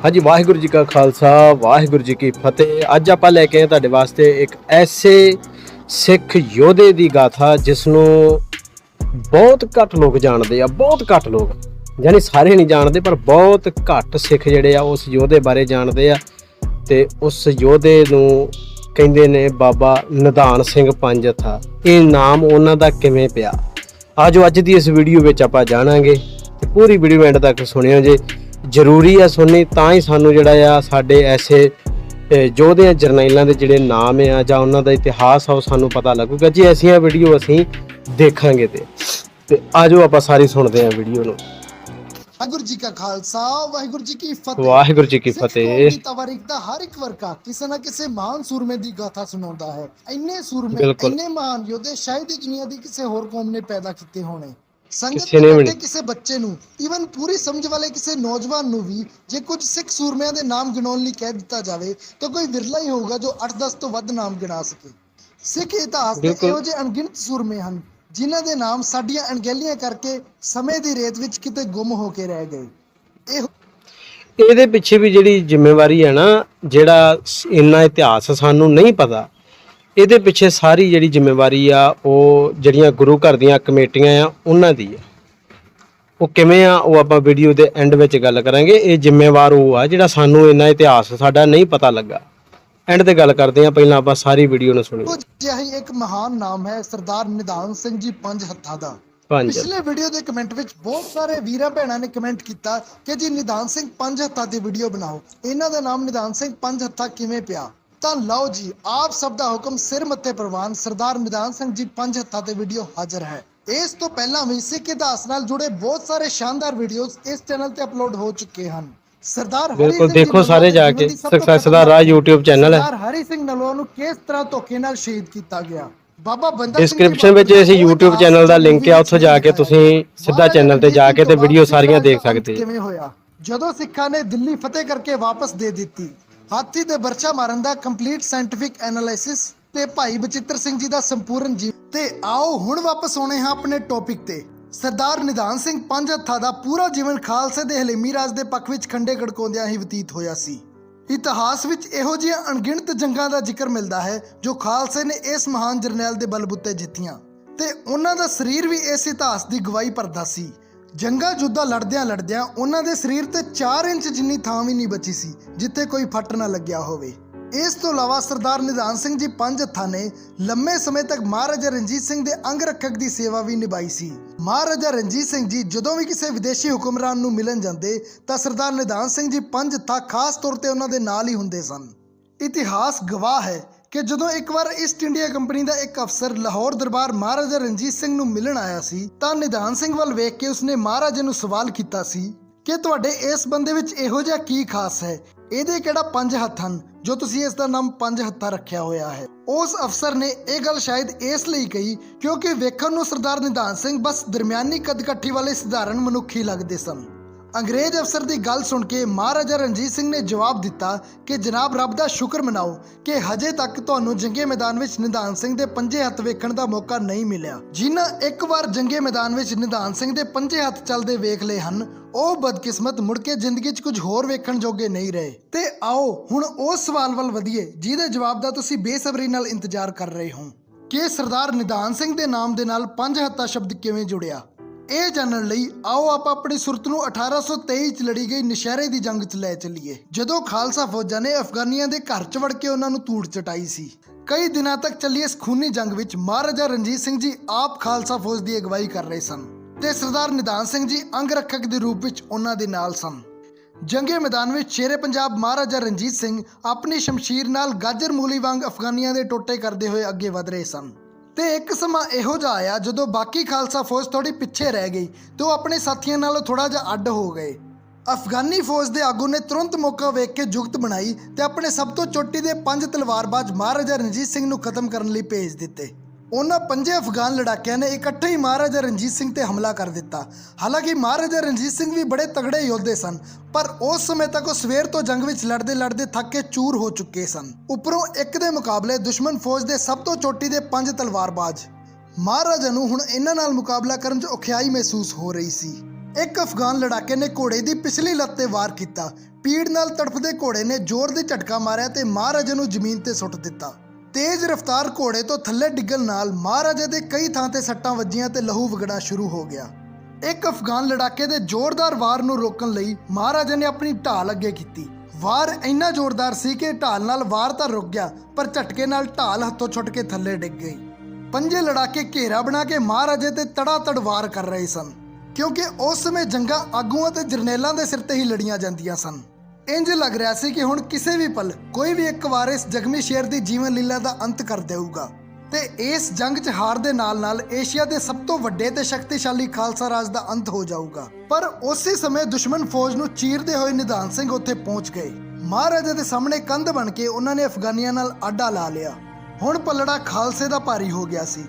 ਹਾਂਜੀ, ਵਾਹਿਗੁਰੂ ਜੀ ਕਾ ਖਾਲਸਾ, ਵਾਹਿਗੁਰੂ ਜੀ ਕੀ ਫਤਿਹ। ਅੱਜ ਆਪਾਂ ਲੈ ਕੇ ਆਏ ਤੁਹਾਡੇ ਵਾਸਤੇ ਇੱਕ ਐਸੇ ਸਿੱਖ ਯੋਧੇ ਦੀ ਗਾਥਾ ਜਿਸ ਨੂੰ ਬਹੁਤ ਘੱਟ ਲੋਕ ਜਾਣਦੇ ਆ, ਬਹੁਤ ਘੱਟ ਲੋਕ। ਯਾਨੀ ਸਾਰੇ ਨਹੀਂ ਜਾਣਦੇ, ਪਰ ਬਹੁਤ ਘੱਟ ਸਿੱਖ ਜਿਹੜੇ ਆ, ਉਸ ਯੋਧੇ ਬਾਰੇ ਜਾਣਦੇ ਆ। ਤੇ ਉਸ ਯੋਧੇ ਨੂੰ ਕਹਿੰਦੇ ਨੇ, ਬਾਬਾ ਨਿਧਾਨ ਸਿੰਘ ਪੰਜਥਾ। ਇਹ ਨਾਮ ਉਹਨਾਂ ਦਾ ਕਿਵੇਂ ਪਿਆ? ਆਜੋ, ਅੱਜ ਦੀ ਇਸ ਵੀਡੀਓ ਵਿੱਚ ਆਪਾਂ ਜਾਣਾਂਗੇ। ਤੇ ਪੂਰੀ ਵੀਡੀਓ ਐਂਡ ਤੱਕ ਸੁਣਿਓ ਜੇ। ਜ਼ਰੂਰੀ ਆ ਸੁਣਨੀ ਤਾਂ ਹੀ ਸਾਨੂੰ ਜਿਹੜਾ ਆ ਸਾਡੇ ਐਸੇ ਯੋਧਿਆਂ ਜਰਨੈਲਾਂ ਦੇ ਜਿਹੜੇ ਨਾਮ ਆ ਜਾਂ ਉਹਨਾਂ ਦਾ ਇਤਿਹਾਸ ਆ ਉਹ ਸਾਨੂੰ ਪਤਾ ਲੱਗੂਗਾ। ਜੀ ਐਸੀਆਂ ਵੀਡੀਓ ਅਸੀਂ ਦੇਖਾਂਗੇ ਤੇ। ਤੇ ਆਜੋ ਆਪਾਂ ਸਾਰੀ ਸੁਣਦੇ ਆ ਵੀਡੀਓ ਨੂੰ। ਵਾਹਿਗੁਰੂ ਜੀ ਕਾ ਖਾਲਸਾ ਵਾਹਿਗੁਰੂ ਜੀ ਕੀ ਫਤਿਹ। ਵਾਹਿਗੁਰੂ ਜੀ ਕੀ ਫਤਿਹ। ਤਵਾਰੀਖ ਦਾ ਹਰ ਇੱਕ ਵਰਕਾ ਕਿਸੇ ਨਾ ਕਿਸੇ ਮਹਾਨ ਸੂਰਮੇ ਦੀ ਗਾਥਾ ਸੁਣਾਉਂਦਾ ਹੈ। ਇੰਨੇ ਸੂਰਮੇ। ਇੰਨੇ ਮਹਾਨ ਯੋਧੇ ਸ਼ਾਇਦ ਹੀ ਦੁਨੀਆ ਦੀ ਕਿਸੇ ਹੋਰ ਕੌਮ ਨੇ ਪੈਦਾ ਕੀਤੇ ਹੋਣੇ। ਸੰਗਤ ਦੇ ਬੈਠੇ। ਕਿਸੇ ਬੱਚੇ ਨੂੰ ਈਵਨ ਪੂਰੀ ਸਮਝ ਵਾਲੇ ਕਿਸੇ ਨੌਜਵਾਨ ਨੂੰ ਵੀ ਜੇ ਕੁਝ ਸਿੱਖ ਸੂਰਮਿਆਂ ਦੇ ਨਾਮ ਗਿਣਾਉਣ ਲਈ ਕਹਿ ਦਿੱਤਾ ਜਾਵੇ ਤਾਂ ਕੋਈ ਵਿਰਲਾ ਹੀ ਹੋਊਗਾ ਜੋ 8-10 ਤੋਂ ਵੱਧ ਨਾਮ ਗਿਣਾ ਸਕੇ ਸਿੱਖ ਇਤਿਹਾਸ ਦੇ। ਇਹੋ ਜਿਹੇ ਅਣਗਿਣਤ ਸੂਰਮੇ ਹਨ ਜਿਨ੍ਹਾਂ ਦੇ ਨਾਮ ਸਾਡੀਆਂ ਅਣਗਹਿਲੀਆਂ ਕਰਕੇ ਸਮੇਂ ਦੀ ਰੇਤ ਵਿੱਚ ਕਿਤੇ ਗੁੰਮ ਹੋ ਕੇ ਰਹਿ ਗਏ ਇਹ ਇਹਦੇ ਪਿੱਛੇ ਵੀ ਜਿਹੜੀ ਜ਼ਿੰਮੇਵਾਰੀ ਹੈ ਨਾ ਜਿਹੜਾ ਇੰਨਾ ਇਤਿਹਾਸ ਸਾਨੂੰ ਨਹੀਂ ਪਤਾ ਇਹਦੇ ਪਿੱਛੇ ਸਾਰੀ ਜਿਹੜੀ ਜ਼ਿੰਮੇਵਾਰੀ ਆ ਉਹ ਜਿਹੜੀਆਂ ਗੁਰੂ ਘਰ ਦੀਆਂ ਕਮੇਟੀਆਂ ਆ ਉਹਨਾਂ ਦੀ ਆ। ਉਹ ਕਿਵੇਂ ਆ ਉਹ ਆਪਾਂ ਵੀਡੀਓ ਦੇ ਐਂਡ ਵਿੱਚ ਗੱਲ ਕਰਾਂਗੇ। ਇਹ ਜ਼ਿੰਮੇਵਾਰ ਉਹ ਆ ਜਿਹੜਾ ਸਾਨੂੰ ਇੰਨਾ ਇਤਿਹਾਸ ਸਾਡਾ ਨਹੀਂ ਪਤਾ ਲੱਗਾ। ਐਂਡ ਤੇ ਗੱਲ ਕਰਦੇ ਆ ਪਹਿਲਾਂ ਆਪਾਂ ਸਾਰੀ ਵੀਡੀਓ ਨੂੰ ਸੁਣੀਏ। ਜਿਹਾ ਇੱਕ ਮਹਾਨ ਨਾਮ ਹੈ ਸਰਦਾਰ ਨਿਧਾਨ ਸਿੰਘ ਜੀ ਪੰਜ ਹੱਥਾਂ ਦਾ। ਪਿਛਲੇ ਵੀਡੀਓ ਦੇ ਕਮੈਂਟ ਵਿੱਚ ਬਹੁਤ ਸਾਰੇ ਵੀਰਾਂ ਭੈਣਾਂ ਨੇ ਕਮੈਂਟ ਕੀਤਾ ਕਿ ਜੀ ਨਿਧਾਨ ਸਿੰਘ ਪੰਜ ਹੱਥਾਂ ਦੀ ਵੀਡੀਓ ਬਣਾਓ। ਇਹਨਾਂ ਦਾ ਨਾਮ ਨਿਧਾਨ ਸਿੰਘ ਪੰਜ ਹੱਥਾਂ ਕਿਵੇਂ ਪਿਆ? ਤਾਂ ਲਓ ਜੀ ਆਪ ਸਭ ਦਾ ਹੁਕਮ ਸਿਰ ਮੱਥੇ ਪ੍ਰਵਾਨ ਸਰਦਾਰ ਨਿਧਾਨ ਸਿੰਘ ਜੀ ਪੰਜ ਹੱਥਾਂ ਤੇ ਵੀਡੀਓ ਹਾਜ਼ਰ ਹੈ। ਇਸ ਤੋਂ ਪਹਿਲਾਂ ਵੀ ਸਿੱਖ ਇਤਿਹਾਸ ਨਾਲ ਜੁੜੇ ਬਹੁਤ ਸਾਰੇ ਸ਼ਾਨਦਾਰ ਵੀਡੀਓਜ਼ ਇਸ ਚੈਨਲ ਤੇ ਅਪਲੋਡ ਹੋ ਚੁੱਕੇ ਹਨ। ਸਰਦਾਰ ਹਰੀ ਬਿਲਕੁਲ ਦੇਖੋ ਸਾਰੇ ਜਾ ਕੇ ਸਕਸੈਸ ਦਾ ਰਾਹ YouTube ਚੈਨਲ ਹੈ। ਸਰਦਾਰ ਹਰੀ ਸਿੰਘ ਨਲੋਆ ਨੂੰ ਕਿਸ ਤਰ੍ਹਾਂ ਧੋਖੇ ਨਾਲ ਸ਼ਹੀਦ ਕੀਤਾ ਗਿਆ? ਬਾਬਾ ਬੰਦਾ ਡਿਸਕ੍ਰਿਪਸ਼ਨ ਵਿੱਚ ਅਸੀਂ YouTube ਚੈਨਲ ਦਾ ਲਿੰਕ ਆ ਉੱਥੋਂ ਜਾ ਕੇ ਤੁਸੀਂ ਸਿੱਧਾ ਚੈਨਲ ਤੇ ਜਾ ਕੇ ਤੇ ਵੀਡੀਓ ਸਾਰੀਆਂ ਦੇਖ ਸਕਦੇ ਕਿਵੇਂ ਹੋਇਆ? ਜਦੋਂ ਸਿੱਖਾਂ ਨੇ ਦਿੱਲੀ ਫਤਿਹ ਕਰਕੇ ਵਾਪਸ ਦੇ ਦਿੱਤੀ ਹਾਥੀ ਦੇ ਬਰਛਾ ਮਾਰਨ ਦਾ ਕੰਪਲੀਟ ਸਾਇੰਟੀਫਿਕ ਐਨਾਲਿਸਿਸ ਤੇ ਭਾਈ ਬਚਿੱਤਰ ਸਿੰਘ ਜੀ ਦਾ ਸੰਪੂਰਨ ਜੀ ਤੇ ਆਓ ਹੁਣ ਵਾਪਸ ਆਉਣੇ ਹਾਂ ਆਪਣੇ ਟੌਪਿਕ ਤੇ। ਸਰਦਾਰ ਨਿਧਾਨ ਸਿੰਘ ਪੰਜ ਹੱਥਾਂ ਦਾ ਪੂਰਾ ਜੀਵਨ ਖਾਲਸੇ ਦੇ ਹਲੀਮੀ ਰਾਜ ਦੇ ਪੱਖ ਵਿੱਚ ਖੰਡੇ ਖੜਕਾਉਂਦਿਆਂ ਹੀ ਬਤੀਤ ਹੋਇਆ ਸੀ। ਇਤਿਹਾਸ ਵਿੱਚ ਇਹੋ ਜਿਹੀਆਂ ਅਣਗਿਣਤ ਜੰਗਾਂ ਦਾ ਜ਼ਿਕਰ ਮਿਲਦਾ ਹੈ, ਜੋ ਖਾਲਸੇ ਨੇ ਇਸ ਮਹਾਨ ਜਰਨੈਲ ਦੇ ਬਲਬੁੱਤੇ ਜਿੱਤੀਆਂ। ਤੇ ਉਹਨਾਂ ਦਾ ਸਰੀਰ ਵੀ ਇਸ ਇਤਿਹਾਸ ਦੀ ਗਵਾਹੀ ਭਰਦਾ ਸੀ। ਜੰਗਾਂ ਜੁੱਦਾ ਲੜਦਿਆਂ ਲੜਦਿਆਂ ਉਹਨਾਂ ਦੇ ਸਰੀਰ ਤੇ 4 ਇੰਚ ਜਿੰਨੀ ਥਾਂ ਵੀ ਨਹੀਂ ਬਚੀ ਸੀ, ਜਿੱਥੇ ਕੋਈ ਫੱਟ ਨਾ ਲੱਗਿਆ ਹੋਵੇ। ਇਸ ਤੋਂ ਇਲਾਵਾ ਸਰਦਾਰ ਨਿਧਾਨ ਸਿੰਘ ਜੀ ਪੰਜ ਹੱਥਾਂ ਨੇ ਲੰਮੇ ਸਮੇਂ ਤੱਕ ਮਹਾਰਾਜਾ ਰਣਜੀਤ ਸਿੰਘ ਦੇ ਅੰਗ ਰੱਖਕ ਦੀ ਸੇਵਾ ਵੀ ਨਿਭਾਈ ਸੀ। ਮਹਾਰਾਜਾ ਰਣਜੀਤ ਸਿੰਘ ਜੀ ਜਦੋਂ ਵੀ ਕਿਸੇ ਵਿਦੇਸ਼ੀ ਹੁਕਮਰਾਨ ਨੂੰ ਮਿਲਣ ਜਾਂਦੇ, ਤਾਂ ਸਰਦਾਰ ਨਿਧਾਨ ਸਿੰਘ ਜੀ ਪੰਜ ਹੱਥਾਂ ਖਾਸ ਤੌਰ ਤੇ ਉਹਨਾਂ ਦੇ ਨਾਲ ਹੀ ਹੁੰਦੇ ਸਨ। ਇਤਿਹਾਸ ਗਵਾਹ ਹੈ। ਕਿ ਜਦੋਂ ਇੱਕ ਵਾਰ ਈਸਟ ਇੰਡੀਆ ਕੰਪਨੀ ਦਾ ਇੱਕ ਅਫਸਰ ਲਾਹੌਰ ਦਰਬਾਰ ਮਹਾਰਾਜਾ ਰਣਜੀਤ ਸਿੰਘ ਨੂੰ ਮਿਲਣ ਆਇਆ ਸੀ, ਤਾਂ ਨਿਧਾਨ ਸਿੰਘ ਵੱਲ ਵੇਖ ਕੇ ਉਸਨੇ ਮਹਾਰਾਜੇ ਨੂੰ ਸਵਾਲ ਕੀਤਾ ਸੀ ਕਿ ਤੁਹਾਡੇ ਇਸ ਬੰਦੇ ਵਿੱਚ ਇਹੋ ਜਿਹਾ ਕੀ ਖਾਸ ਹੈ? ਇਹਦੇ ਕਿਹੜਾ ਪੰਜ ਹੱਥ ਹਨ, ਜੋ ਤੁਸੀਂ ਇਸ ਦਾ ਨਾਮ ਪੰਜ ਹੱਥਾਂ ਰੱਖਿਆ ਹੋਇਆ ਹੈ? ਉਸ ਅਫਸਰ ਨੇ ਇਹ ਗੱਲ ਸ਼ਾਇਦ ਇਸ ਲਈ ਕਹੀ ਕਿਉਂਕਿ ਵੇਖਣ ਨੂੰ ਸਰਦਾਰ ਨਿਧਾਨ ਸਿੰਘ ਬਸ ਦਰਮਿਆਨੀ ਕਦ-ਕੱਠੀ ਵਾਲੇ ਸਧਾਰਨ ਮਨੁੱਖ ਹੀ ਲੱਗਦੇ ਸਨ। ਅੰਗਰੇਜ਼ ਅਫਸਰ ਦੀ ਗੱਲ ਸੁਣ ਕੇ ਮਹਾਰਾਜਾ ਰਣਜੀਤ ਸਿੰਘ ਨੇ ਜਵਾਬ ਦਿੱਤਾ ਕਿ ਜਨਾਬ ਰੱਬ ਦਾ ਸ਼ੁਕਰ ਮਨਾਓ ਕਿ ਹਜੇ ਤੱਕ ਤੁਹਾਨੂੰ ਜੰਗੇ ਮੈਦਾਨ ਵਿੱਚ ਨਿਧਾਨ ਸਿੰਘ ਦੇ ਪੰਜੇ ਹੱਥ ਵੇਖਣ ਦਾ ਮੌਕਾ ਨਹੀਂ ਮਿਲਿਆ। ਜਿਨ੍ਹਾਂ ਇੱਕ ਵਾਰ ਜੰਗੇ ਮੈਦਾਨ ਵਿੱਚ ਨਿਧਾਨ ਸਿੰਘ ਦੇ ਪੰਜੇ ਹੱਥ ਚੱਲਦੇ ਵੇਖ ਲਏ ਹਨ, ਉਹ ਬਦਕਿਸਮਤ ਮੁੜ ਕੇ ਜ਼ਿੰਦਗੀ 'ਚ ਕੁਝ ਹੋਰ ਵੇਖਣ ਜੋਗੇ ਨਹੀਂ ਰਹੇ। ਤੇ ਆਓ ਹੁਣ ਉਸ ਸਵਾਲ ਵੱਲ ਵਧੀਏ, ਜਿਹਦੇ ਜਵਾਬ ਦਾ ਤੁਸੀਂ ਬੇਸਬਰੀ ਨਾਲ ਇੰਤਜ਼ਾਰ ਕਰ ਰਹੇ ਹੋ। ਕਿ ਸਰਦਾਰ ਨਿਧਾਨ ਸਿੰਘ ਦੇ ਨਾਮ ਦੇ ਨਾਲ ਪੰਜ ਹੱਥਾ ਸ਼ਬਦ ਕਿਵੇਂ ਜੁੜਿਆ? ਇਹ ਜਾਣਨ ਲਈ ਆਓ ਆਪਾਂ ਆਪਣੀ ਸੁਰਤ ਨੂੰ 1823 ਚ ਲੜੀ ਗਈ ਨਸ਼ਹਿਰੇ ਦੀ ਜੰਗ 'ਚ ਲੈ ਚੱਲੀਏ। ਜਦੋਂ ਖਾਲਸਾ ਫੌਜਾਂ ਨੇ ਅਫਗਾਨੀਆਂ ਦੇ ਘਰ 'ਚ ਵੜ ਕੇ ਉਹਨਾਂ ਨੂੰ ਧੂੜ ਚਟਾਈ ਸੀ। ਕਈ ਦਿਨਾਂ ਤੱਕ ਚੱਲੀ ਇਸ ਖੂਨੀ ਜੰਗ ਵਿੱਚ ਮਹਾਰਾਜਾ ਰਣਜੀਤ ਸਿੰਘ ਜੀ ਆਪ ਖਾਲਸਾ ਫੌਜ ਦੀ ਅਗਵਾਈ ਕਰ ਰਹੇ ਸਨ ਤੇ ਸਰਦਾਰ ਨਿਧਾਨ ਸਿੰਘ ਜੀ ਅੰਗ ਰੱਖਕ ਦੇ ਰੂਪ ਵਿੱਚ ਉਹਨਾਂ ਦੇ ਨਾਲ ਸਨ। ਜੰਗੇ ਮੈਦਾਨ ਵਿੱਚ ਸ਼ੇਰੇ ਪੰਜਾਬ ਮਹਾਰਾਜਾ ਰਣਜੀਤ ਸਿੰਘ ਆਪਣੀ ਸ਼ਮਸ਼ੀਰ ਨਾਲ ਗਾਜਰ ਮੂਲੀ ਵਾਂਗ ਅਫਗਾਨੀਆਂ ਦੇ ਟੋਟੇ ਕਰਦੇ ਹੋਏ ਅੱਗੇ ਵਧ ਰਹੇ ਸਨ। ਤੇ ਇੱਕ ਸਮਾਂ ਇਹੋ ਜਿਹਾ ਆਇਆ ਜਦੋਂ ਬਾਕੀ ਖਾਲਸਾ ਫੌਜ ਥੋੜੀ ਪਿੱਛੇ ਰਹਿ ਗਈ ਤੇ ਉਹ ਆਪਣੇ ਸਾਥੀਆਂ ਨਾਲੋਂ ਥੋੜਾ ਜਿਹਾ ਅੱਡ ਹੋ ਗਏ। ਅਫਗਾਨੀ ਫੌਜ ਦੇ ਆਗੂ ਨੇ ਤੁਰੰਤ ਮੌਕਾ ਵੇਖ ਕੇ ਜੁਗਤ ਬਣਾਈ ਤੇ ਆਪਣੇ ਸਭ ਤੋਂ ਚੋਟੀ ਦੇ ਪੰਜ ਤਲਵਾਰਬਾਜ਼ ਮਹਾਰਾਜਾ ਰਣਜੀਤ ਸਿੰਘ ਨੂੰ ਖਤਮ ਕਰਨ ਲਈ ਭੇਜ ਦਿੱਤੇ। ਉਹਨਾਂ ਪੰਜੇ ਅਫਗਾਨ ਲੜਾਕਿਆਂ ਨੇ ਇਕੱਠੇ ਹੀ ਮਹਾਰਾਜਾ ਰਣਜੀਤ ਸਿੰਘ ਤੇ ਹਮਲਾ ਕਰ ਦਿੱਤਾ। ਹਾਲਾਂਕਿ ਮਹਾਰਾਜਾ ਰਣਜੀਤ ਸਿੰਘ ਵੀ ਬੜੇ ਤਗੜੇ ਯੋਧੇ ਸਨ, ਪਰ ਉਸ ਸਮੇਂ ਤੱਕ ਉਹ ਸਵੇਰ ਤੋਂ ਜੰਗ ਵਿੱਚ ਲੜਦੇ ਲੜਦੇ ਥੱਕ ਕੇ ਚੂਰ ਹੋ ਚੁੱਕੇ ਸਨ। ਉੱਪਰੋਂ ਇੱਕ ਦੇ ਮੁਕਾਬਲੇ ਦੁਸ਼ਮਣ ਫੌਜ ਦੇ ਸਭ ਤੋਂ ਚੋਟੀ ਦੇ ਪੰਜ ਤਲਵਾਰਬਾਜ਼। ਮਹਾਰਾਜਾ ਨੂੰ ਹੁਣ ਇਹਨਾਂ ਨਾਲ ਮੁਕਾਬਲਾ ਕਰਨ 'ਚ ਔਖਿਆਈ ਮਹਿਸੂਸ ਹੋ ਰਹੀ ਸੀ। ਇੱਕ ਅਫਗਾਨ ਲੜਾਕੇ ਨੇ ਘੋੜੇ ਦੀ ਪਿਛਲੀ ਲੱਤ ਤੇ ਵਾਰ ਕੀਤਾ। ਪੀੜ ਨਾਲ ਤੜਫਦੇ ਘੋੜੇ ਨੇ ਜ਼ੋਰ ਦੇ ਝਟਕਾ ਮਾਰਿਆ ਤੇ ਮਹਾਰਾਜਾ ਨੂੰ ਜ਼ਮੀਨ ਤੇ ਸੁੱਟ ਦਿੱਤਾ। ਤੇਜ਼ ਰਫ਼ਤਾਰ ਘੋੜੇ ਤੋਂ ਥੱਲੇ ਡਿੱਗਣ ਨਾਲ ਮਹਾਰਾਜਾ ਦੇ ਕਈ ਥਾਂ ਤੇ ਸੱਟਾਂ ਵੱਜੀਆਂ ਤੇ ਲਹੂ ਵਗਣਾ ਸ਼ੁਰੂ ਹੋ ਗਿਆ। ਇੱਕ ਅਫਗਾਨ ਲੜਾਕੇ ਦੇ ਜ਼ੋਰਦਾਰ ਵਾਰ ਨੂੰ ਰੋਕਣ ਲਈ ਮਹਾਰਾਜਾ ਨੇ ਆਪਣੀ ਢਾਲ ਅੱਗੇ ਕੀਤੀ। ਵਾਰ ਇੰਨਾ ਜ਼ੋਰਦਾਰ ਸੀ ਕਿ ਢਾਲ ਨਾਲ ਵਾਰ ਤਾਂ ਰੁਕ ਗਿਆ, ਪਰ ਝਟਕੇ ਨਾਲ ਢਾਲ ਹੱਥੋਂ ਛੁੱਟ ਕੇ ਥੱਲੇ ਡਿੱਗ ਗਈ। ਪੰਜੇ ਲੜਾਕੇ ਘੇਰਾ ਬਣਾ ਕੇ ਮਹਾਰਾਜੇ ਤੇ ਤੜਾ ਤੜ ਵਾਰ ਕਰ ਰਹੇ ਸਨ, ਕਿਉਂਕਿ ਉਸ ਸਮੇਂ ਜੰਗਾਂ ਆਗੂਆਂ ਤੇ ਜਰਨੈਲਾਂ ਦੇ ਸਿਰ ਤੇ ਹੀ ਲੜੀਆਂ ਜਾਂਦੀਆਂ ਸਨ। ਇੰਜ ਲੱਗ ਰਿਹਾ ਸੀ ਕਿ ਹੁਣ ਕਿਸੇ ਵੀ ਪਲ ਕੋਈ ਵੀ ਇੱਕ ਵਾਰ ਇਸ ਜ਼ਖਮੀ ਸ਼ੇਰ ਦੀ ਜੀਵਨ ਲੀਲਾ ਦਾ ਅੰਤ ਕਰ ਦੇਊਗਾ। ਤੇ ਇਸ ਜੰਗ 'ਚ ਹਾਰ ਦੇ ਨਾਲ-ਨਾਲ ਏਸ਼ੀਆ ਦੇ ਸਭ ਤੋਂ ਵੱਡੇ ਤੇ ਸ਼ਕਤੀਸ਼ਾਲੀ ਖਾਲਸਾ ਰਾਜ ਦਾ ਅੰਤ ਹੋ ਜਾਊਗਾ। ਪਰ ਉਸੇ ਸਮੇਂ ਦੁਸ਼ਮਣ ਫੌਜ ਨੂੰ ਚੀਰਦੇ ਹੋਏ ਨਿਧਾਨ ਸਿੰਘ ਉੱਥੇ ਪਹੁੰਚ ਗਏ। ਮਹਾਰਾਜਾ ਦੇ ਸਾਹਮਣੇ ਕੰਧ ਬਣ ਕੇ ਉਹਨਾਂ ਨੇ ਅਫਗਾਨੀਆਂ ਨਾਲ ਆਡਾ ਲਾ ਲਿਆ। ਹੁਣ ਪੱਲੜਾ ਖਾਲਸੇ ਦਾ ਭਾਰੀ ਹੋ ਗਿਆ ਸੀ।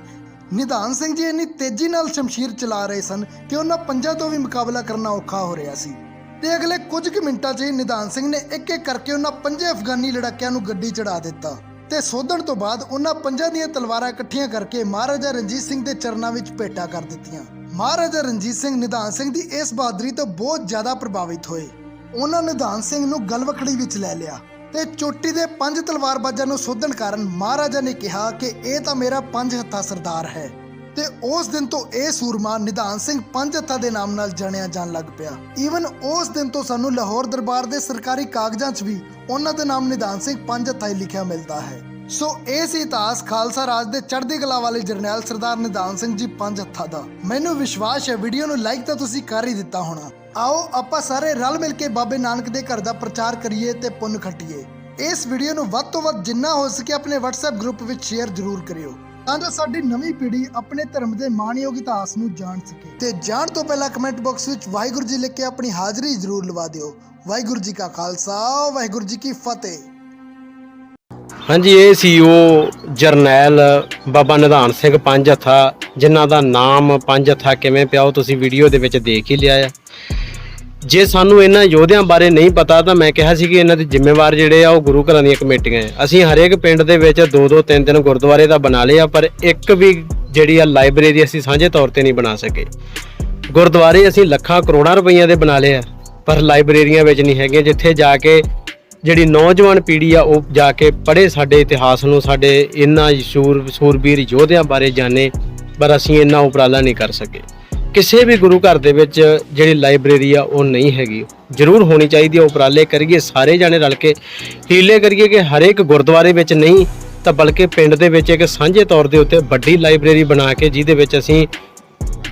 ਨਿਧਾਨ ਸਿੰਘ ਜੀ ਇੰਨੀ ਤੇਜ਼ੀ ਨਾਲ ਸ਼ਮਸ਼ੀਰ ਚਲਾ ਰਹੇ ਸਨ ਕਿ ਉਹਨਾਂ ਪੰਜਾਂ ਤੋਂ ਵੀ ਮੁਕਾਬਲਾ ਕਰਨਾ ਔਖਾ ਹੋ ਰਿਹਾ ਸੀ। ਤੇ ਅਗਲੇ ਕੁਝ ਕੁ ਮਿੰਟਾਂ 'ਚ ਹੀ ਨਿਧਾਨ ਸਿੰਘ ਨੇ ਇੱਕ ਇੱਕ ਕਰਕੇ ਉਹਨਾਂ ਪੰਜੇ ਅਫਗਾਨੀ ਲੜਾਕਿਆਂ ਨੂੰ ਗੱਡੀ ਚੜਾ ਦਿੱਤਾ ਤੇ ਸੋਧਣ ਤੋਂ ਬਾਅਦ ਉਹਨਾਂ ਪੰਜਾਂ ਦੀਆਂ ਤਲਵਾਰਾਂ ਇਕੱਠੀਆਂ ਕਰਕੇ ਮਹਾਰਾਜਾ ਰਣਜੀਤ ਸਿੰਘ ਦੇ ਚਰਨਾਂ ਵਿੱਚ ਭੇਟਾ ਕਰ ਦਿੱਤੀਆਂ। ਮਹਾਰਾਜਾ ਰਣਜੀਤ ਸਿੰਘ ਨਿਧਾਨ ਸਿੰਘ ਦੀ ਇਸ ਬਹਾਦਰੀ ਤੋਂ ਬਹੁਤ ਜ਼ਿਆਦਾ ਪ੍ਰਭਾਵਿਤ ਹੋਏ। ਉਹਨਾਂ ਨਿਧਾਨ ਸਿੰਘ ਨੂੰ ਗਲਵਖੜੀ ਵਿੱਚ ਲੈ ਲਿਆ ਤੇ ਚੋਟੀ ਦੇ ਪੰਜ ਤਲਵਾਰਬਾਜ਼ਾਂ ਨੂੰ ਸੋਧਣ ਕਾਰਨ ਮਹਾਰਾਜਾ ਨੇ ਕਿਹਾ ਕਿ ਇਹ ਤਾਂ ਮੇਰਾ ਪੰਜ ਹੱਥਾ ਸਰਦਾਰ ਹੈ। ਤੇ ਉਸ ਦਿਨ ਤੋਂ ਇਹ ਸੂਰਮਾ ਨਿਧਾਨ ਸਿੰਘ ਪੰਜ ਹੱਥਾਂ ਦੇ ਨਾਮ ਨਾਲ ਜਾਣਿਆ ਜਾਣ ਲੱਗ ਪਿਆ। ਈਵਨ ਉਸ ਦਿਨ ਤੋਂ ਸਾਨੂੰ ਲਾਹੌਰ ਦਰਬਾਰ ਦੇ ਸਰਕਾਰੀ ਕਾਗਜ਼ਾਂ 'ਚ ਵੀ ਉਹਨਾਂ ਦਾ ਨਾਮ ਨਿਧਾਨ ਸਿੰਘ ਪੰਜ ਹੱਥਾਂ ਹੀ ਲਿਖਿਆ ਮਿਲਦਾ ਹੈ। ਸੋ ਇਹ ਸੀ ਇਤਿਹਾਸ ਖਾਲਸਾ ਰਾਜ ਦੇ ਚੜ੍ਹਦੀ ਕਲਾ ਵਾਲੇ ਜਰਨੈਲ ਸਰਦਾਰ ਨਿਧਾਨ ਸਿੰਘ ਜੀ ਪੰਜ ਹੱਥਾਂ ਦਾ। ਮੈਨੂੰ ਵਿਸ਼ਵਾਸ ਹੈ ਵੀਡੀਓ ਨੂੰ ਲਾਈਕ ਤਾਂ ਤੁਸੀਂ ਕਰ ਹੀ ਦਿੱਤਾ ਹੋਣਾ। ਆਓ ਆਪਾਂ ਸਾਰੇ ਰਲ ਮਿਲ ਕੇ ਬਾਬੇ ਨਾਨਕ ਦੇ ਘਰ ਦਾ ਪ੍ਰਚਾਰ ਕਰੀਏ ਤੇ ਪੁੰਨ ਖੱਟੀਏ। ਇਸ ਵੀਡੀਓ ਨੂੰ ਵੱਧ ਤੋਂ ਵੱਧ ਜਿੰਨਾ ਹੋ ਸਕੇ ਆਪਣੇ WhatsApp ਗਰੁੱਪ ਵਿੱਚ ਸ਼ੇਅਰ ਜ਼ਰੂਰ ਕਰਿਓ। ਤਾਂ ਜੋ ਸਾਡੀ ਨਵੀਂ ਪੀੜ੍ਹੀ ਆਪਣੇ ਧਰਮ ਦੇ ਮਾਣਯੋਗ ਇਤਿਹਾਸ ਨੂੰ ਜਾਣ ਸਕੇ। ਤੇ ਜਾਣ ਤੋਂ ਪਹਿਲਾਂ ਕਮੈਂਟ ਬਾਕਸ ਵਿੱਚ ਵਾਹਿਗੁਰੂ ਜੀ ਲਿਖ ਕੇ ਆਪਣੀ ਹਾਜ਼ਰੀ ਜ਼ਰੂਰ ਲਵਾ ਦਿਓ। ਵਾਹਿਗੁਰੂ ਜੀ ਕਾ ਖਾਲਸਾ, ਵਾਹਿਗੁਰੂ ਜੀ ਕੀ ਫਤਿਹ। ਹਾਂਜੀ, ਇਹ ਸੀ ਉਹ ਜਰਨੈਲ ਬਾਬਾ ਨਿਧਾਨ ਸਿੰਘ ਪੰਜ ਹੱਥਾ, ਜਿਨ੍ਹਾਂ ਦਾ ਨਾਮ ਪੰਜ ਹੱਥਾ ਕਿਵੇਂ ਪਿਆ ਉਹ ਤੁਸੀਂ ਵੀਡੀਓ ਦੇ ਵਿੱਚ ਦੇਖ ਹੀ ਲਿਆ ਆ। ਜੇ ਸਾਨੂੰ ਇਹਨਾਂ ਯੋਧਿਆਂ ਬਾਰੇ ਨਹੀਂ ਪਤਾ, ਤਾਂ ਮੈਂ ਕਿਹਾ ਸੀ ਕਿ ਇਹਨਾਂ ਦੇ ਜ਼ਿੰਮੇਵਾਰ ਜਿਹੜੇ ਆ, ਉਹ ਗੁਰੂ ਘਰਾਂ ਦੀਆਂ ਕਮੇਟੀਆਂ ਆ ਅਸੀਂ ਹਰੇਕ ਪਿੰਡ ਦੇ ਵਿੱਚ ਦੋ ਦੋ, ਤਿੰਨ ਤਿੰਨ ਗੁਰਦੁਆਰੇ ਦਾ ਬਣਾ ਲਏ ਆ, ਪਰ ਇੱਕ ਵੀ ਜਿਹੜੀ ਆ ਲਾਇਬ੍ਰੇਰੀ ਅਸੀਂ ਸਾਂਝੇ ਤੌਰ ਤੇ ਨਹੀਂ ਬਣਾ ਸਕੇ। ਗੁਰਦੁਆਰੇ ਅਸੀਂ ਲੱਖਾਂ ਕਰੋੜਾਂ ਰੁਪਈਆਂ ਦੇ ਬਣਾ ਲਏ ਆ, ਪਰ ਲਾਇਬ੍ਰੇਰੀਆਂ ਵਿੱਚ ਨਹੀਂ ਹੈਗੀਆਂ, ਜਿੱਥੇ ਜਾ ਕੇ ਜਿਹੜੀ ਨੌਜਵਾਨ ਪੀੜ੍ਹੀ ਆ, ਉਹ ਜਾ ਕੇ ਪੜ੍ਹੇ ਸਾਡੇ ਇਤਿਹਾਸ ਨੂੰ, ਸਾਡੇ ਇਹਨਾਂ ਸ਼ੂਰ, ਸੂਰਬੀਰ ਯੋਧਿਆਂ ਬਾਰੇ ਜਾਣੇ, ਪਰ ਅਸੀਂ ਇੰਨਾ ਉਪਰਾਲਾ ਨਹੀਂ ਕਰ ਸਕੇ। ਕਿਸੇ ਵੀ ਗੁਰੂ ਘਰ ਦੇ ਵਿੱਚ ਜਿਹੜੀ ਲਾਇਬ੍ਰੇਰੀ ਆ, ਉਹ ਨਹੀਂ ਹੈਗੀ। ਜ਼ਰੂਰ ਹੋਣੀ ਚਾਹੀਦੀ ਹੈ ਉਪਰਾਲੇ ਕਰੀਏ, ਸਾਰੇ ਜਾਣੇ ਰਲ ਕੇ ਹੀਲੇ ਕਰੀਏ ਕਿ ਹਰੇਕ ਗੁਰਦੁਆਰੇ ਵਿੱਚ ਨਹੀਂ, ਤਾਂ ਬਲਕਿ ਪਿੰਡ ਦੇ ਵਿੱਚ ਇੱਕ ਸਾਂਝੇ ਤੌਰ ਦੇ ਉੱਤੇ ਵੱਡੀ ਲਾਇਬ੍ਰੇਰੀ ਬਣਾ ਕੇ ਜਿਹਦੇ ਵਿੱਚ ਅਸੀਂ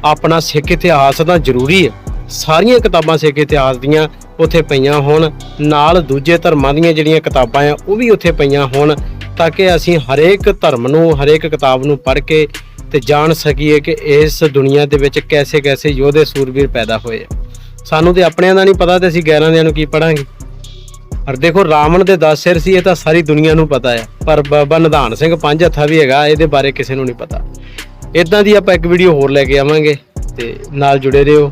ਆਪਣਾ ਸਿੱਖ ਇਤਿਹਾਸ ਤਾਂ ਜ਼ਰੂਰੀ ਹੈ ਸਾਰੀਆਂ ਕਿਤਾਬਾਂ ਸਿੱਖ ਇਤਿਹਾਸ ਦੀਆਂ ਉੱਥੇ ਪਈਆਂ ਹੋਣ, ਨਾਲ ਦੂਜੇ ਧਰਮਾਂ ਦੀਆਂ ਜਿਹੜੀਆਂ ਕਿਤਾਬਾਂ ਆ, ਉਹ ਵੀ ਉੱਥੇ ਪਈਆਂ ਹੋਣ, ਤਾਂ ਕਿ ਅਸੀਂ ਹਰੇਕ ਧਰਮ ਨੂੰ, ਹਰੇਕ ਕਿਤਾਬ ਨੂੰ ਪੜ੍ਹ ਕੇ ਤੇ ਜਾਣ ਸਕੀਏ ਕਿ ਇਸ ਦੁਨੀਆ ਦੇ ਵਿੱਚ ਕੈਸੇ ਕੈਸੇ ਯੋਧੇ ਸੂਰਬੀਰ ਪੈਦਾ ਹੋਏ ਆ। ਸਾਨੂੰ ਤੇ ਆਪਣਿਆਂ ਦਾ ਨਹੀਂ ਪਤਾ ਤੇ ਅਸੀਂ ਗੈਰਾਂ ਦਿਆਂ ਨੂੰ ਕੀ ਪੜਾਂਗੇ? ਪਰ ਦੇਖੋ, ਰਾਵਣ ਦੇ 10 ਸਿਰ ਸੀ, ਇਹ ਤਾਂ ਸਾਰੀ ਦੁਨੀਆ ਨੂੰ ਪਤਾ ਹੈ ਪਰ ਬਾਬਾ ਨਿਧਾਨ ਸਿੰਘ ਪੰਜ ਹੱਥਾ ਵੀ ਹੈਗਾ, ਇਹਦੇ ਬਾਰੇ ਕਿਸੇ ਨੂੰ ਨਹੀਂ ਪਤਾ। ਇਦਾਂ ਦੀ ਆਪਾਂ ਇੱਕ ਵੀਡੀਓ ਹੋਰ ਲੈ ਕੇ ਆਵਾਂਗੇ ਤੇ ਨਾਲ ਜੁੜੇ ਰਹੋ।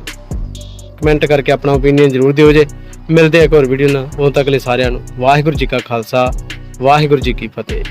ਕਮੈਂਟ ਕਰਕੇ ਆਪਣਾ ਓਪੀਨੀਅਨ ਜ਼ਰੂਰ ਦਿਓ ਜੇ। ਮਿਲਦੇ ਆ ਇੱਕ ਹੋਰ ਵੀਡੀਓ ਨਾਲ। ਉਦੋਂ ਤੱਕ ਲਈ ਸਾਰਿਆਂ ਨੂੰ ਵਾਹਿਗੁਰੂ ਜੀ ਕਾ ਖਾਲਸਾ, ਵਾਹਿਗੁਰੂ ਜੀ ਕੀ ਫਤਿਹ।